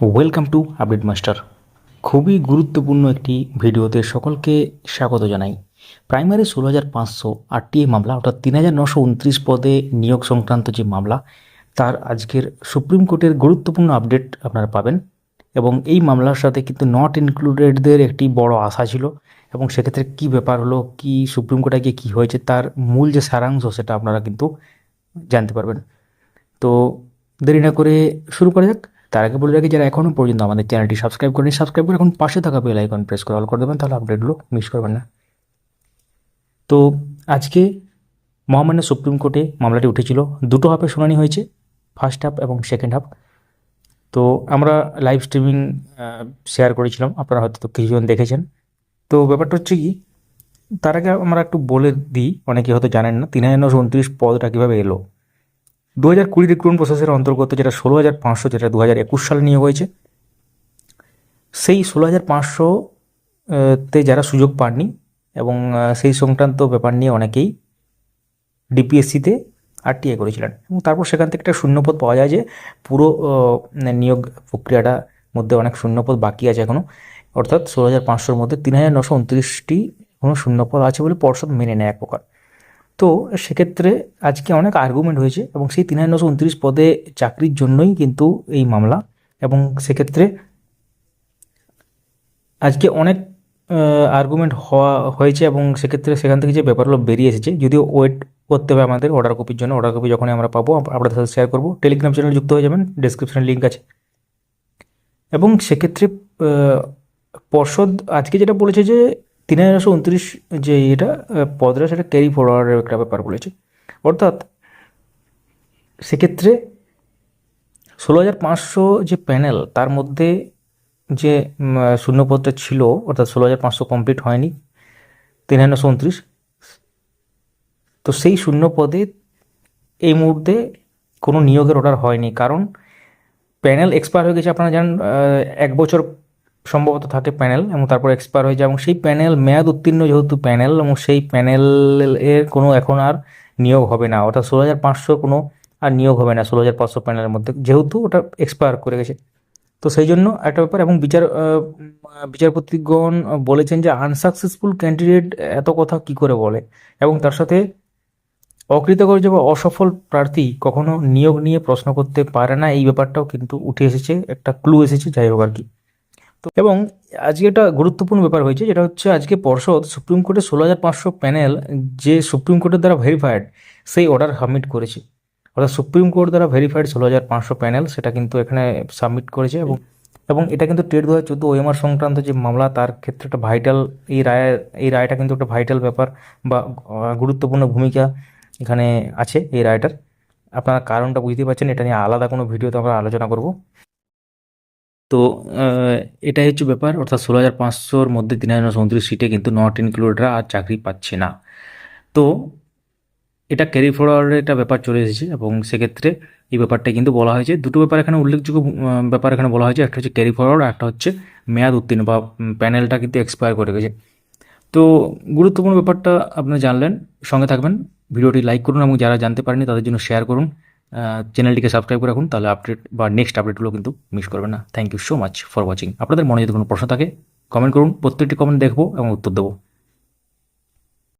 Welcome to update master খুবই গুরুত্বপূর্ণ একটি ভিডিওতে সকলকে স্বাগত জানাই। প্রাইমারি ষোলো হাজার পাঁচশো আটটি মামলা, অর্থাৎ তিন হাজার নশো উনত্রিশ পদে নিয়োগ সংক্রান্ত যে মামলা, তার আজকের সুপ্রিম কোর্টের গুরুত্বপূর্ণ আপডেট আপনারা পাবেন। এবং এই মামলার সাথে কিন্তু নট ইনক্লুডেডদের একটি বড় আশা ছিল। এবং সেক্ষেত্রে কী ব্যাপার হলো, কি সুপ্রিম কোর্টে গিয়ে কী হয়েছে, তার মূল যে সারাংশ, সেটা আপনারা কিন্তু জানতে পারবেন। তো দেরি না করে শুরু করা যাক। তার আগে বলে রাখি, যারা এখনও পর্যন্ত আমাদের চ্যানেলটি সাবস্ক্রাইব করেনি, সাবস্ক্রাইব করে এখন পাশে থাকা বেল আইকন প্রেস করে অল করে দেবেন, তাহলে আপডেটগুলো মিস করবেন না। তো আজকে মহামান্য সুপ্রিম কোর্টে মামলাটি উঠেছিল। দুটো হাফে শুনানি হয়েছে ফার্স্ট হাফ এবং সেকেন্ড হাফ তো আমরা লাইভ স্ট্রিমিং শেয়ার করেছিলাম, আপনারা হয়তো কিছুজন দেখেছেন। তো ব্যাপারটা হচ্ছে কি, তার আগে আমরা একটু বলে দিই, অনেকে হয়তো জানেন না তিন হাজার নশো উনত্রিশ পদটা কীভাবে এলো? দু হাজার কুড়ি রিক্রুটমেন্ট প্রসেসের অন্তর্গত যেটা ষোলো হাজার পাঁচশো, যেটা দু হাজার একুশ সালে নিয়োগ হয়েছে, সেই ষোলো হাজার পাঁচশো তে যারা সুযোগ পাননি এবং সেই সংক্রান্ত ব্যাপার নিয়ে অনেকেই ডিপিএসসিতে আরটিআই করেছিলেন। এবং তারপর সেখান থেকে একটা শূন্যপদ পাওয়া যায় যে পুরো নিয়োগ প্রক্রিয়াটার মধ্যে অনেক শূন্যপদ বাকি আছে এখনও অর্থাৎ ষোলো হাজার পাঁচশোর মধ্যে তিন হাজার নশো উনত্রিশটি এখনও শূন্যপদ আছে বলে পর্ষদ মেনে নেয় এক প্রকার। তো সেক্ষেত্রে আজকে অনেক আর্গুমেন্ট হয়েছে এবং সেই তিন হাজার নশো উনত্রিশ পদে চাকরির জন্যই কিন্তু এই মামলা এবং সেক্ষেত্রে আজকে অনেক আর্গুমেন্ট হওয়া, হয়েছে এবং সেক্ষেত্রে সেখান থেকে যে ব্যাপারগুলো বেরিয়ে এসেছে, যদিও ওয়েট করতে হবে আমাদের অর্ডার কপির জন্য অর্ডার কপি যখনই আমরা পাবো, আপ- আপনাদের সাথে শেয়ার করব। টেলিগ্রাম চ্যানেল যুক্ত হয়ে যাবেন ডেসক্রিপশনে লিঙ্ক আছে। এবং সেক্ষেত্রে পর্ষদ আজকে যেটা বলেছে যে তিন হাজার উনত্রিশ যে এটা পদটা সেটা ক্যারি ফরওয়ার্ডের একটা ব্যাপার বলেছে। অর্থাৎ সেক্ষেত্রে ষোলো হাজার পাঁচশো যে প্যানেল তার মধ্যে যে শূন্যপদটা ছিল, অর্থাৎ ষোলো হাজার পাঁচশো কমপ্লিট হয়নি তিন হাজার উনত্রিশ তো সেই শূন্য পদে এই মুহূর্তে কোনো নিয়োগের অর্ডার হয়নি, কারণ প্যানেল এক্সপায়ার হয়ে গেছে, আপনারা জানেন এক বছর সম্ভবত থাকে প্যানেল এবং তারপর এক্সপায়ার হয়ে যায় এবং সেই প্যানেল মেয়াদ উত্তীর্ণ যেহেতু প্যানেল এবং সেই প্যানেলের কোনো এখন আর নিয়োগ হবে না। অর্থাৎ ষোলো হাজার পাঁচশো কোনো আর নিয়োগ হবে না ষোলো হাজার পাঁচশো প্যানেলের মধ্যে, যেহেতু ওটা এক্সপায়ার করে গেছে। তো সেই জন্য একটা ব্যাপার এবং বিচার বিচারপতিগণ বলেছেন যে আনসাকসেসফুল ক্যান্ডিডেট এত কথা কি করে বলে? এবং তার সাথে অকৃতকার্য বা অসফল প্রার্থী কখনো নিয়োগ নিয়ে প্রশ্ন করতে পারে না, এই ব্যাপারটাও কিন্তু উঠে এসেছে, একটা ক্লু এসেছে, যাই হোক আর কি। তো এবং আজকে একটা গুরুত্বপূর্ণ ব্যাপার হয়েছে, যেটা হচ্ছে আজকে পর্ষদ সুপ্রিম কোর্টে ষোলো হাজার পাঁচশো প্যানেল যে সুপ্রিম কোর্টের দ্বারা ভেরিফাইড সেই অর্ডার সাবমিট করেছে। অর্থাৎ সুপ্রিম কোর্ট দ্বারা ভেরিফাইড ষোলো হাজার পাঁচশো প্যানেল সেটা কিন্তু এখানে সাবমিট করেছে এবং এবং এটা কিন্তু টেট দু হাজার চোদ্দ ওএমআর সংক্রান্ত যে মামলা, তার ক্ষেত্রে একটা ভাইটাল এই রায়, এই রায়টা কিন্তু একটা ভাইটাল ব্যাপার বা গুরুত্বপূর্ণ ভূমিকা এখানে আছে এই রায়টার। আপনারা কারণটা বুঝতে পারছেন, এটা নিয়ে আলাদা কোনো ভিডিওতে আমরা আলোচনা করব। তো এটাই হচ্ছে ব্যাপার। অর্থাৎ ষোলো হাজার পাঁচশোর মধ্যে তিন হাজার নশো উনত্রিশ সিটে কিন্তু নট ইনক্লুডেডরা আর চাকরি পাচ্ছে না। তো, এটা ক্যারি ফরওয়ার্ডের একটা ব্যাপার চলে এসেছে এবং সেক্ষেত্রে এই ব্যাপারটা কিন্তু বলা হয়েছে। দুটো ব্যাপার এখানে উল্লেখযোগ্য ব্যাপার এখানে বলা হয়েছে। একটা হচ্ছে ক্যারি ফরওয়ার্ড একটা হচ্ছে মেয়াদ উত্তীর্ণ বা প্যানেলটা কিন্তু এক্সপায়ার করে গেছে। তো, গুরুত্বপূর্ণ ব্যাপারটা আপনারা জানলেন। সঙ্গে থাকবেন। ভিডিওটি লাইক করুন এবং যারা জানতে পারেনি তাদের জন্য শেয়ার করুন। চ্যানেলটিকে সাবস্ক্রাইব করে রাখুন, তাহলে আপডেট বা নেক্সট আপডেটগুলো কিন্তু মিস করবেন না। Thank you so much for watching আপনাদের মনে যদি কোনো প্রশ্ন থাকে কমেন্ট করুন, প্রত্যেকটি কমেন্ট দেখব এবং উত্তর দেবো।